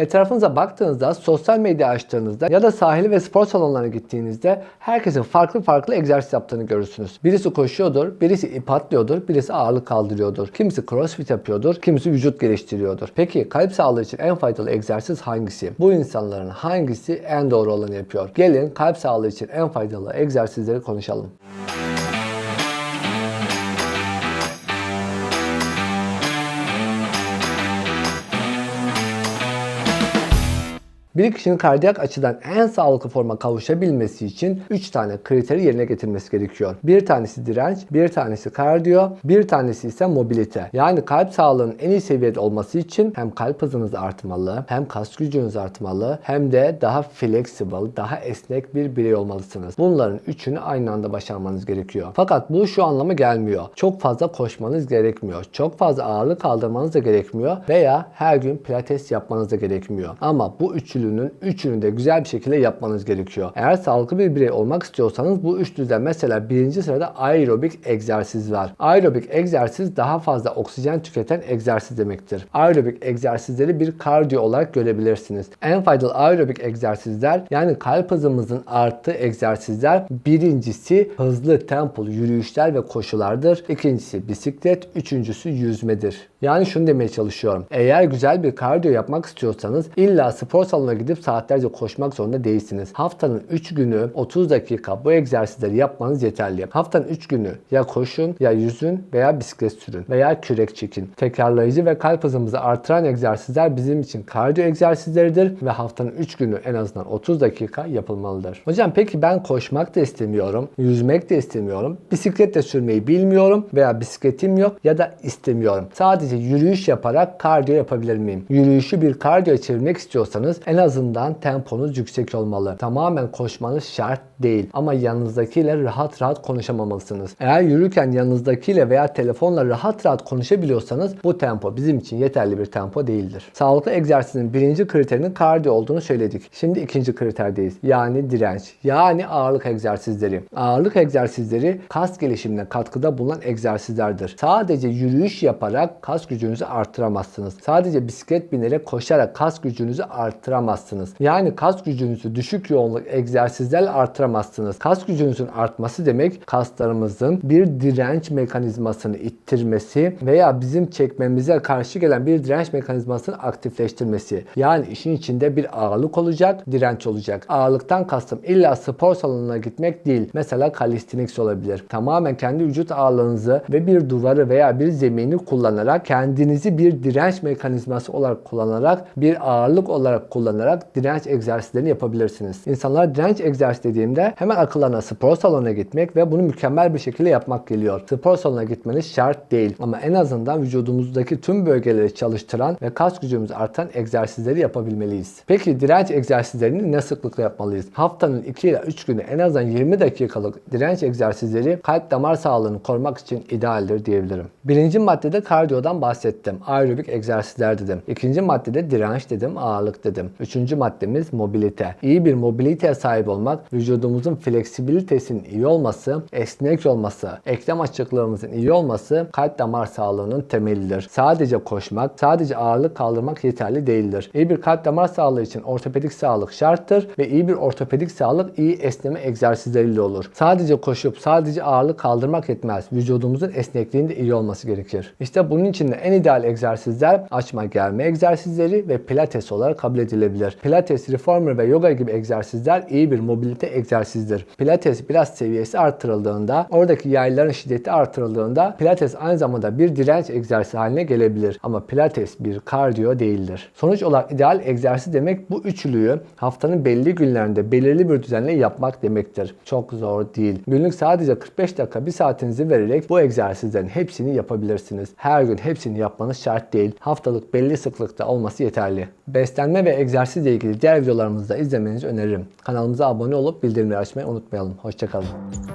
Etrafınıza baktığınızda, sosyal medya açtığınızda ya da sahil ve spor salonlarına gittiğinizde herkesin farklı farklı egzersiz yaptığını görürsünüz. Birisi koşuyordur, birisi ip atlıyordur, birisi ağırlık kaldırıyordur. Kimisi crossfit yapıyordur, kimisi vücut geliştiriyordur. Peki kalp sağlığı için en faydalı egzersiz hangisi? Bu insanların hangisi en doğru olanı yapıyor? Gelin kalp sağlığı için en faydalı egzersizleri konuşalım. Bir kişinin kardiyak açıdan en sağlıklı forma kavuşabilmesi için 3 tane kriteri yerine getirmesi gerekiyor. Bir tanesi direnç, bir tanesi kardiyo, bir tanesi ise mobilite. Yani kalp sağlığının en iyi seviyede olması için hem kalp hızınız artmalı, hem kas gücünüz artmalı, hem de daha flexible, daha esnek bir birey olmalısınız. Bunların üçünü aynı anda başarmanız gerekiyor. Fakat bu şu anlama gelmiyor. Çok fazla koşmanız gerekmiyor. Çok fazla ağırlık kaldırmanız da gerekmiyor veya her gün pilates yapmanız da gerekmiyor. Ama bu üçlünün üçünü de güzel bir şekilde yapmanız gerekiyor. Eğer sağlıklı bir birey olmak istiyorsanız bu üçlüden mesela birinci sırada aerobik egzersiz var. Aerobik egzersiz daha fazla oksijen tüketen egzersiz demektir. Aerobik egzersizleri bir kardiyo olarak görebilirsiniz. En faydalı aerobik egzersizler yani kalp hızımızın arttığı egzersizler birincisi hızlı tempolu yürüyüşler ve koşulardır. İkincisi bisiklet, üçüncüsü yüzmedir. Yani şunu demeye çalışıyorum. Eğer güzel bir kardiyo yapmak istiyorsanız illa spor salonuna gidip saatlerce koşmak zorunda değilsiniz. Haftanın 3 günü 30 dakika bu egzersizleri yapmanız yeterli. Haftanın 3 günü ya koşun ya yüzün veya bisiklet sürün veya kürek çekin. Tekrarlayıcı ve kalp hızımızı artıran egzersizler bizim için kardiyo egzersizleridir ve haftanın 3 günü en azından 30 dakika yapılmalıdır. Hocam peki ben koşmak da istemiyorum, yüzmek de istemiyorum, bisiklet de sürmeyi bilmiyorum veya bisikletim yok ya da istemiyorum. Sadece yürüyüş yaparak kardiyo yapabilir miyim? Yürüyüşü bir kardiyo çevirmek istiyorsanız en azından temponuz yüksek olmalı. Tamamen koşmanız şart değil. Ama yanınızdakiyle rahat rahat konuşamamalısınız. Eğer yürürken yanınızdakiyle veya telefonla rahat rahat konuşabiliyorsanız bu tempo bizim için yeterli bir tempo değildir. Sağlıklı egzersizin birinci kriterinin kardiyo olduğunu söyledik. Şimdi ikinci kriterdeyiz. Yani direnç. Yani ağırlık egzersizleri. Ağırlık egzersizleri kas gelişimine katkıda bulunan egzersizlerdir. Sadece yürüyüş yaparak kas gücünüzü arttıramazsınız. Sadece bisiklet binerek koşarak kas gücünüzü arttıramazsınız. Yani kas gücünüzü düşük yoğunluk egzersizlerle arttıramazsınız. Kas gücünüzün artması demek kaslarımızın bir direnç mekanizmasını ittirmesi veya bizim çekmemize karşı gelen bir direnç mekanizmasını aktifleştirmesi. Yani işin içinde bir ağırlık olacak, direnç olacak. Ağırlıktan kastım illa spor salonuna gitmek değil. Mesela calisthenics olabilir. Tamamen kendi vücut ağırlığınızı ve bir duvarı veya bir zemini kullanarak kendinizi bir direnç mekanizması olarak kullanarak bir ağırlık olarak kullanarak direnç egzersizlerini yapabilirsiniz. İnsanlar direnç egzersizi dediğimde hemen akıllarına spor salonuna gitmek ve bunu mükemmel bir şekilde yapmak geliyor. Spor salonuna gitmeniz şart değil ama en azından vücudumuzdaki tüm bölgeleri çalıştıran ve kas gücümüzü artan egzersizleri yapabilmeliyiz. Peki direnç egzersizlerini ne sıklıkla yapmalıyız? Haftanın 2 ile 3 günü en azından 20 dakikalık direnç egzersizleri kalp damar sağlığını korumak için idealdir diyebilirim. Birinci maddede kardiyodan bahsettim. Aerobik egzersizler dedim. İkinci maddede direnç dedim, ağırlık dedim. Üçüncü maddemiz mobilite. İyi bir mobiliteye sahip olmak, vücudumuzun fleksibilitesinin iyi olması, esnek olması, eklem açıklığımızın iyi olması kalp damar sağlığının temelidir. Sadece koşmak, sadece ağırlık kaldırmak yeterli değildir. İyi bir kalp damar sağlığı için ortopedik sağlık şarttır ve iyi bir ortopedik sağlık iyi esneme egzersizleriyle olur. Sadece koşup sadece ağırlık kaldırmak yetmez. Vücudumuzun esnekliğinde iyi olması gerekir. İşte bunun için de en ideal egzersizler açma germe egzersizleri ve pilates olarak kabul edilebilir. Pilates, reformer ve yoga gibi egzersizler iyi bir mobilite egzersizdir. Pilates biraz seviyesi artırıldığında, oradaki yayların şiddeti artırıldığında pilates aynı zamanda bir direnç egzersizi haline gelebilir. Ama pilates bir kardiyo değildir. Sonuç olarak ideal egzersiz demek bu üçlüyü haftanın belli günlerinde belirli bir düzenle yapmak demektir. Çok zor değil. Günlük sadece 45 dakika bir saatinizi vererek bu egzersizlerin hepsini yapabilirsiniz. Her gün hepsini yapmanız şart değil. Haftalık belli sıklıkta olması yeterli. Beslenme ve egzersizle ilgili diğer videolarımızı da izlemenizi öneririm. Kanalımıza abone olup bildirimleri açmayı unutmayalım. Hoşçakalın.